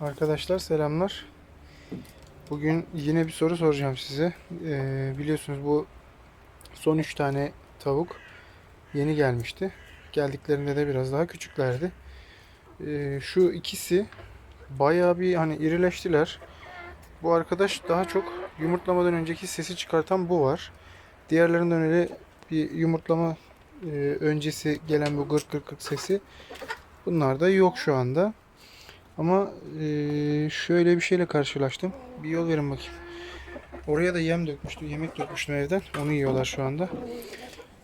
Arkadaşlar selamlar. Bugün yine bir soru soracağım size. Ee, biliyorsunuz bu son 3 tane tavuk yeni gelmişti. Geldiklerinde de biraz daha küçüklerdi. Ee, şu ikisi bayağı bir hani irileştiler. Bu arkadaş daha çok yumurtlamadan önceki sesi çıkartan bu var. Diğerlerinden öyle bir yumurtlama e, öncesi gelen bu gırk gırk gırk sesi bunlar da yok şu anda. Ama eee, şöyle bir şeyle karşılaştım. Bir yol verin bakayım. Oraya da yem dökmüştüm. Yemek dökmüştüm evden. Onu yiyorlar şu anda.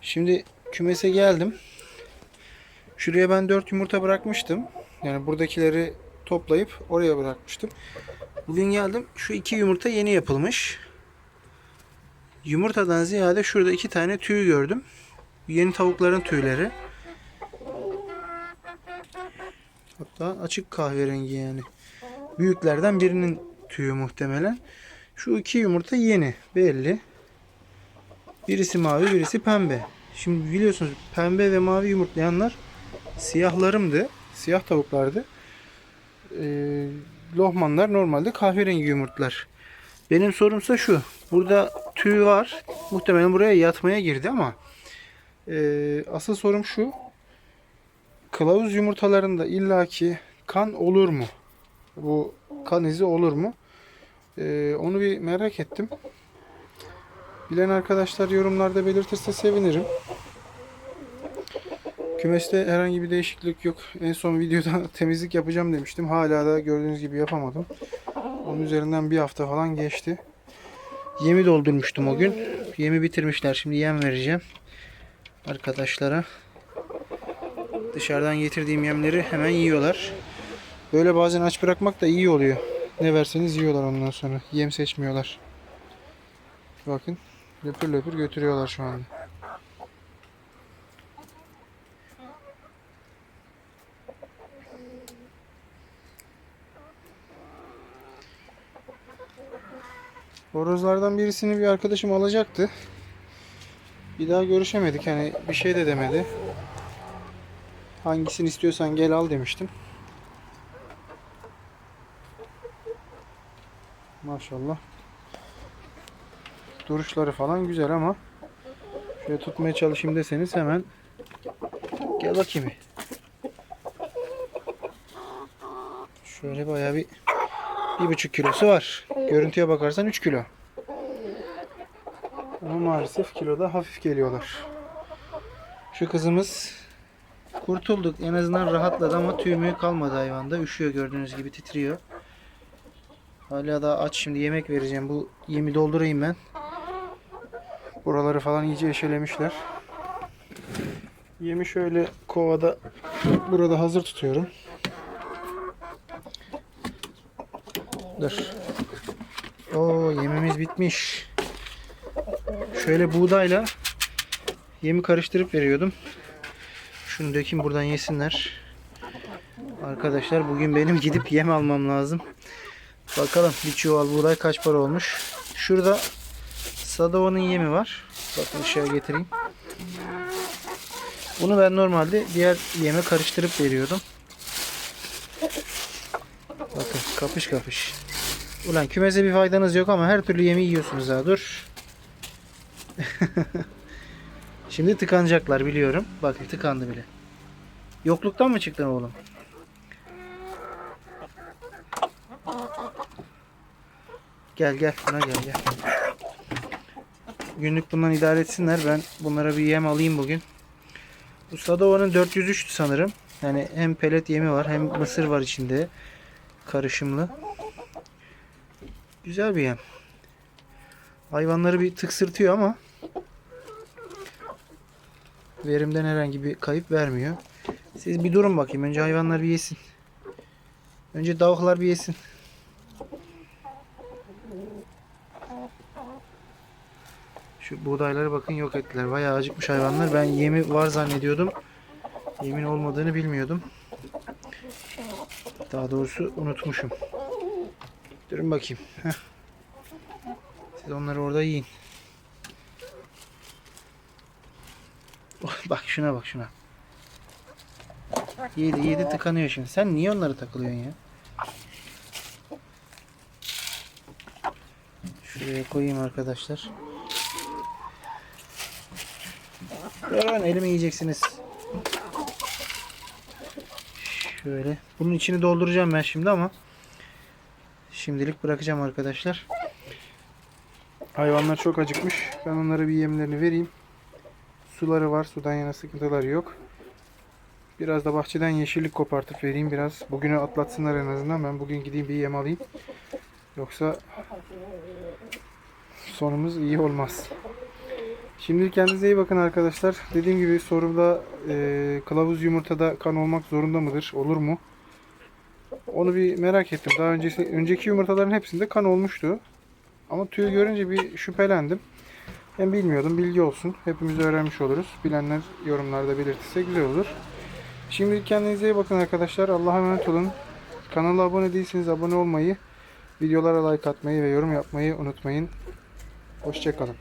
Şimdi kümese geldim. Şuraya ben 4 yumurta bırakmıştım. Yani buradakileri toplayıp oraya bırakmıştım. Bugün geldim. Şu iki yumurta yeni yapılmış. Yumurtadan ziyade şurada iki tane tüy gördüm. Yeni tavukların tüyleri. Hatta açık kahverengi yani. Büyüklerden birinin tüyü muhtemelen. Şu iki yumurta yeni belli. Birisi mavi birisi pembe. Şimdi biliyorsunuz pembe ve mavi yumurtlayanlar siyahlarımdı. Siyah tavuklardı. Ee, lohmanlar normalde kahverengi yumurtlar. Benim sorumsa şu. Burada tüy var. Muhtemelen buraya yatmaya girdi ama ee, asıl sorum şu. Kılavuz yumurtalarında illaki kan olur mu? Bu kan izi olur mu? Ee, onu bir merak ettim. Bilen arkadaşlar yorumlarda belirtirse sevinirim. Kümeste herhangi bir değişiklik yok. En son videoda temizlik yapacağım demiştim. Hala da gördüğünüz gibi yapamadım. Onun üzerinden bir hafta falan geçti. Yemi doldurmuştum o gün. Yemi bitirmişler. Şimdi yem vereceğim arkadaşlara. Dışarıdan getirdiğim yemleri hemen yiyorlar. Böyle bazen aç bırakmak da iyi oluyor. Ne verseniz yiyorlar ondan sonra. Yem seçmiyorlar. Bakın löpür löpür götürüyorlar şu anda. Horozlardan birisini bir arkadaşım alacaktı. Bir daha görüşemedik. Hani bir şey de demedi. Hangisini istiyorsan gel al demiştim. Maşallah. Duruşları falan güzel ama şöyle tutmaya çalışayım deseniz hemen gel bakayım. Şöyle bayağı bir bir buçuk kilosu var. Görüntüye bakarsan 3 kilo. Ama maalesef kiloda hafif geliyorlar. Şu kızımız kurtulduk. En azından rahatladı ama tüy mü kalmadı hayvanda. Üşüyor gördüğünüz gibi titriyor. Hala daha aç şimdi yemek vereceğim. Bu yemi doldurayım ben. Buraları falan iyice eşelemişler. Yemi şöyle kovada burada hazır tutuyorum. Dur. Oo yemimiz bitmiş. Şöyle buğdayla yemi karıştırıp veriyordum. Şunu dökeyim buradan yesinler. Arkadaşlar bugün benim gidip yem almam lazım. Bakalım bir çuval buğday kaç para olmuş. Şurada Sadova'nın yemi var. Bakın ışığa getireyim. Bunu ben normalde diğer yeme karıştırıp veriyordum. Bakın kapış kapış. Ulan kümese bir faydanız yok ama her türlü yemi yiyorsunuz ha dur. Şimdi tıkanacaklar biliyorum. Bakın tıkandı bile. Yokluktan mı çıktın oğlum? Gel gel buna gel gel. Günlük bundan idare etsinler. Ben bunlara bir yem alayım bugün. Bu Sadova'nın 403'tü sanırım. Yani hem pelet yemi var hem mısır var içinde. Karışımlı. Güzel bir yem. Hayvanları bir tıksırtıyor ama verimden herhangi bir kayıp vermiyor. Siz bir durun bakayım. Önce hayvanlar bir yesin. Önce tavuklar bir yesin. Şu buğdayları bakın yok ettiler. Bayağı acıkmış hayvanlar. Ben yemi var zannediyordum. Yemin olmadığını bilmiyordum. Daha doğrusu unutmuşum. Durun bakayım. Heh. Siz onları orada yiyin. Bak şuna bak şuna. Yedi yedi tıkanıyor şimdi. Sen niye onlara takılıyorsun ya? Şuraya koyayım arkadaşlar. Görün elimi yiyeceksiniz. Şöyle. Bunun içini dolduracağım ben şimdi ama şimdilik bırakacağım arkadaşlar. Hayvanlar çok acıkmış. Ben onlara bir yemlerini vereyim. Suları var. Sudan yana sıkıntıları yok. Biraz da bahçeden yeşillik kopartıp vereyim. Biraz bugünü atlatsınlar en azından. Ben bugün gideyim bir yem alayım. Yoksa sonumuz iyi olmaz. Şimdi kendinize iyi bakın arkadaşlar. Dediğim gibi soruda e, kılavuz yumurtada kan olmak zorunda mıdır? Olur mu? Onu bir merak ettim. Daha öncesi, önceki yumurtaların hepsinde kan olmuştu. Ama tüyü görünce bir şüphelendim. Ben bilmiyordum. Bilgi olsun. Hepimiz öğrenmiş oluruz. Bilenler yorumlarda belirtirse güzel olur. Şimdi kendinize iyi bakın arkadaşlar. Allah'a emanet olun. Kanala abone değilseniz abone olmayı, videolara like atmayı ve yorum yapmayı unutmayın. Hoşçakalın.